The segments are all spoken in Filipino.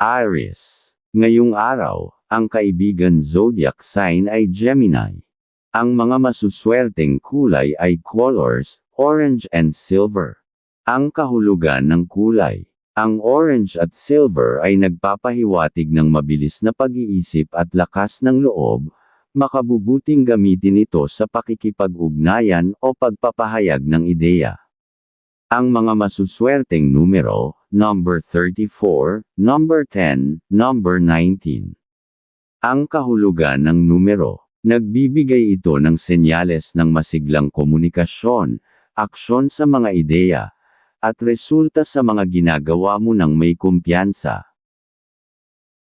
Aries. Ngayong araw, ang kaibigan zodiac sign ay Gemini. Ang mga masuswerteng kulay ay colors, orange and silver. Ang kahulugan ng kulay. Ang orange at silver ay nagpapahiwatig ng mabilis na pag-iisip at lakas ng loob, makabubuting gamitin ito sa pakikipag-ugnayan o pagpapahayag ng ideya. Ang mga masuswerteng numero, number 34, number 10, number 19. Ang kahulugan ng numero. Nagbibigay ito ng senyales ng masiglang komunikasyon, aksyon sa mga ideya, at resulta sa mga ginagawa mo ng may kumpiyansa.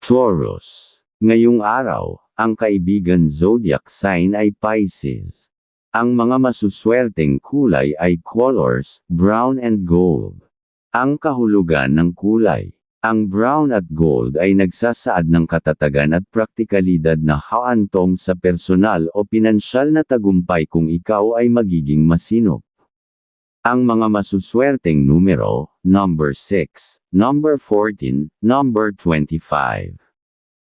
Taurus. Ngayong araw, ang kaibigan zodiac sign ay Pisces. Ang mga masuswerteng kulay ay colors, brown and gold. Ang kahulugan ng kulay. Ang brown at gold ay nagsasaad ng katatagan at praktikalidad na haantong sa personal o pinansyal na tagumpay kung ikaw ay magiging masinop. Ang mga masuswerteng numero, number 6, number 14, number 25.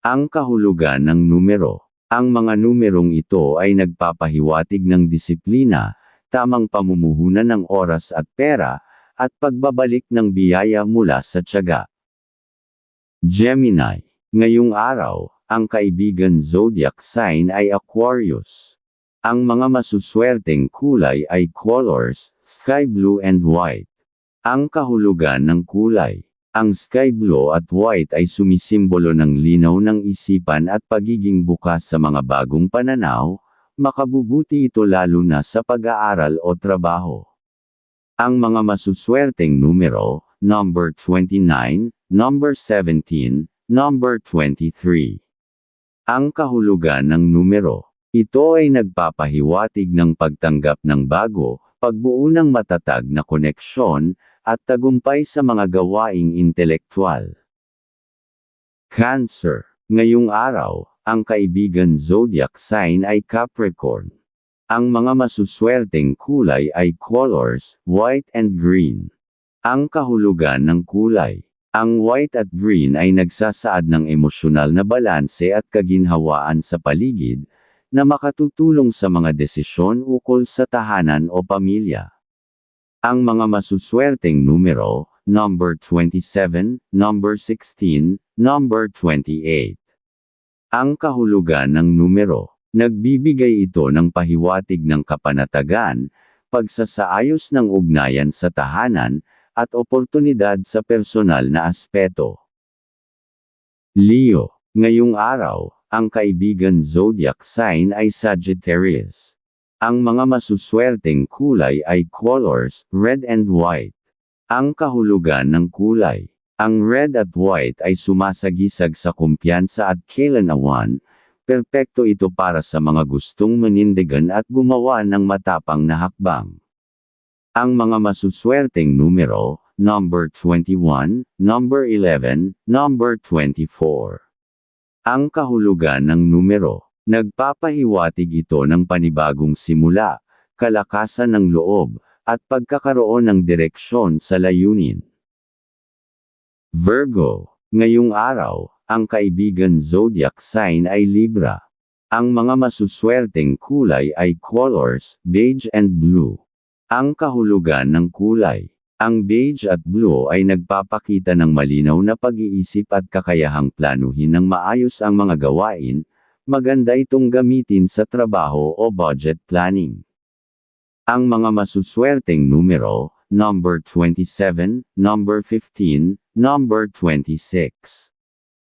Ang kahulugan ng numero. Ang mga numerong ito ay nagpapahiwatig ng disiplina, tamang pamumuhunan ng oras at pera, at pagbabalik ng biyaya mula sa tiyaga. Gemini. Ngayong araw, ang kaibigan zodiac sign ay Aquarius. Ang mga masuswerteng kulay ay colors, sky blue and white. Ang kahulugan ng kulay. Ang sky blue at white ay sumisimbolo ng linaw ng isipan at pagiging bukas sa mga bagong pananaw, makabubuti ito lalo na sa pag-aaral o trabaho. Ang mga masuswerteng numero, number 29, number 17, number 23. Ang kahulugan ng numero. Ito ay nagpapahiwatig ng pagtanggap ng bago, pagbuo ng matatag na koneksyon, at tagumpay sa mga gawaing intelektual. Cancer. Ngayong araw, ang kaibigan zodiac sign ay Capricorn. Ang mga masuswerteng kulay ay colors, white and green. Ang kahulugan ng kulay. Ang white at green ay nagsasaad ng emosyonal na balanse at kaginhawaan sa paligid, na makatutulong sa mga desisyon ukol sa tahanan o pamilya. Ang mga masuswerteng numero, number 27, number 16, number 28. Ang kahulugan ng numero. Nagbibigay ito ng pahiwatig ng kapanatagan, pagsasaayos ng ugnayan sa tahanan, at oportunidad sa personal na aspeto. Leo. Ngayong araw, ang kaibigan zodiac sign ay Sagittarius. Ang mga masuswerteng kulay ay colors, red and white. Ang kahulugan ng kulay. Ang red at white ay sumasagisag sa kumpiyansa at kailanawan, perpekto ito para sa mga gustong manindigan at gumawa ng matapang na hakbang. Ang mga masuswerteng numero, number 21, number 11, number 24. Ang kahulugan ng numero. Nagpapahiwatig ito ng panibagong simula, kalakasan ng loob, at pagkakaroon ng direksyon sa layunin. Virgo. Ngayong araw, ang kaibigan zodiac sign ay Libra. Ang mga masuswerteng kulay ay colors, beige and blue. Ang kahulugan ng kulay. Ang beige at blue ay nagpapakita ng malinaw na pag-iisip at kakayahang planuhin ng maayos ang mga gawain, maganda itong gamitin sa trabaho o budget planning. Ang mga masuswerteng numero, number 27, number 15, number 26.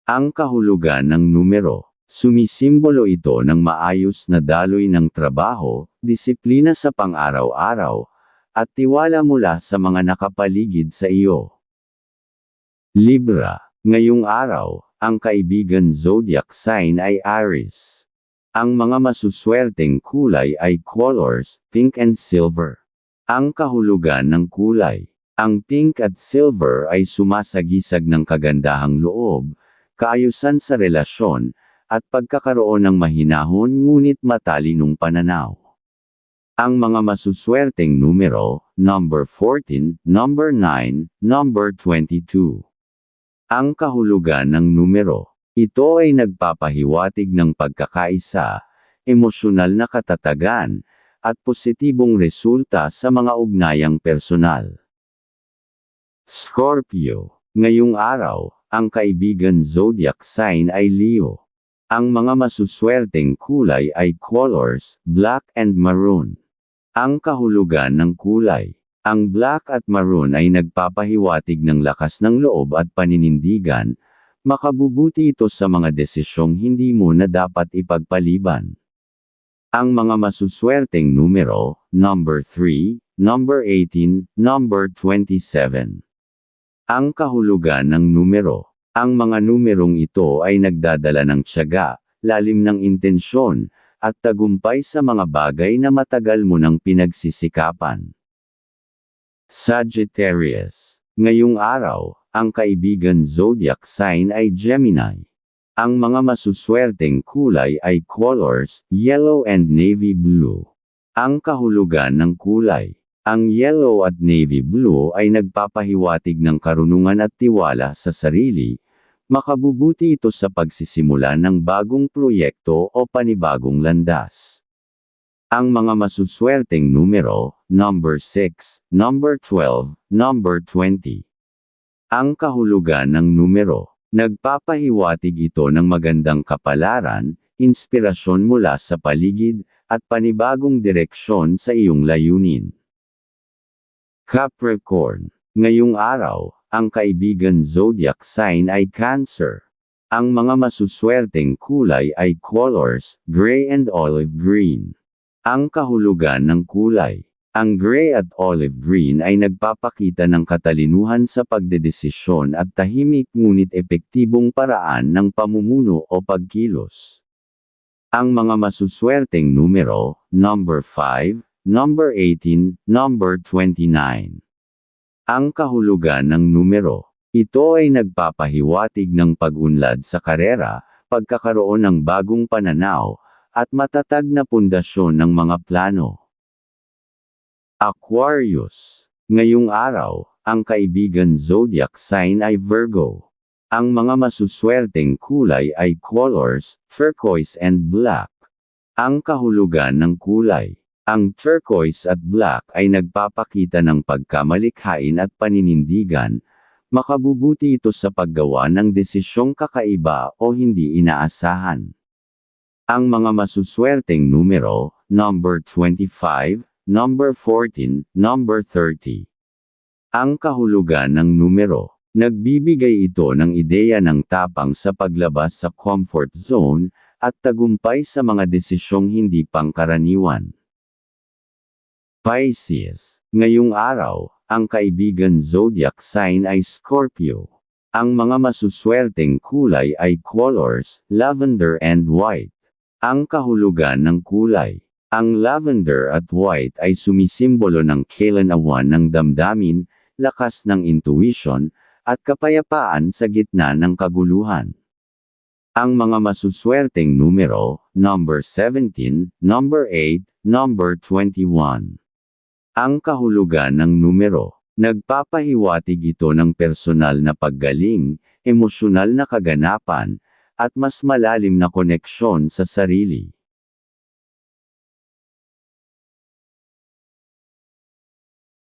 Ang kahulugan ng numero. Sumisimbolo ito ng maayos na daloy ng trabaho, disiplina sa pang-araw-araw, at tiwala mula sa mga nakapaligid sa iyo. Libra. Ngayong araw, ang kaibigan zodiac sign ay Aries. Ang mga masuswerteng kulay ay colors, pink and silver. Ang kahulugan ng kulay. Ang pink at silver ay sumasagisag ng kagandahang loob, kaayusan sa relasyon, at pagkakaroon ng mahinahon ngunit matalinong pananaw. Ang mga masuswerteng numero, number 14, number 9, number 22. Ang kahulugan ng numero. Ito ay nagpapahiwatig ng pagkakaisa, emosyonal na katatagan, at positibong resulta sa mga ugnayang personal. Scorpio. Ngayong araw, ang kaibigan zodiac sign ay Leo. Ang mga masuswerteng kulay ay colors, black and maroon. Ang kahulugan ng kulay. Ang black at maroon ay nagpapahiwatig ng lakas ng loob at paninindigan, makabubuti ito sa mga desisyong hindi mo na dapat ipagpaliban. Ang mga masuswerteng numero, number 3, number 18, number 27. Ang kahulugan ng numero. Ang mga numerong ito ay nagdadala ng tiyaga, lalim ng intensyon, at tagumpay sa mga bagay na matagal mo nang pinagsisikapan. Sagittarius. Ngayong araw, ang kaibigan zodiac sign ay Gemini. Ang mga masuswerteng kulay ay colors, yellow and navy blue. Ang kahulugan ng kulay. Ang yellow at navy blue ay nagpapahiwatig ng karunungan at tiwala sa sarili, makabubuti ito sa pagsisimula ng bagong proyekto o panibagong landas. Ang mga masuswerteng numero, number 6, number 12, number 20. Ang kahulugan ng numero. Nagpapahiwatig ito ng magandang kapalaran, inspirasyon mula sa paligid, at panibagong direksyon sa iyong layunin. Capricorn. Ngayong araw, ang kaibigan zodiac sign ay Cancer. Ang mga masuswerteng kulay ay colors, gray and olive green. Ang kahulugan ng kulay. Ang gray at olive green ay nagpapakita ng katalinuhan sa pagdedesisyon at tahimik ngunit epektibong paraan ng pamumuno o pagkilos. Ang mga masuswerteng numero, number 5, number 18, number 29. Ang kahulugan ng numero. Ito ay nagpapahiwatig ng pag-unlad sa karera, pagkakaroon ng bagong pananaw, at matatag na pundasyon ng mga plano. Aquarius. Ngayong araw, ang kaibigan zodiac sign ay Virgo. Ang mga masuswerteng kulay ay colors, turquoise and black. Ang kahulugan ng kulay. Ang turquoise at black ay nagpapakita ng pagkamalikhain at paninindigan, makabubuti ito sa paggawa ng desisyong kakaiba o hindi inaasahan. Ang mga masuswerteng numero, number 25, number 14, number 30. Ang kahulugan ng numero. Nagbibigay ito ng ideya ng tapang sa paglabas sa comfort zone, at tagumpay sa mga desisyong hindi pangkaraniwan. Pisces. Ngayong araw, ang kaibigan zodiac sign ay Scorpio. Ang mga masuswerteng kulay ay colors, lavender and white. Ang kahulugan ng kulay. Ang lavender at white ay sumisimbolo ng kailanawan ng damdamin, lakas ng intuition, at kapayapaan sa gitna ng kaguluhan. Ang mga masuswerteng numero, number 17, number 8, number 21. Ang kahulugan ng numero. Nagpapahiwatig ito ng personal na paggaling, emosyonal na kaganapan, at mas malalim na koneksyon sa sarili.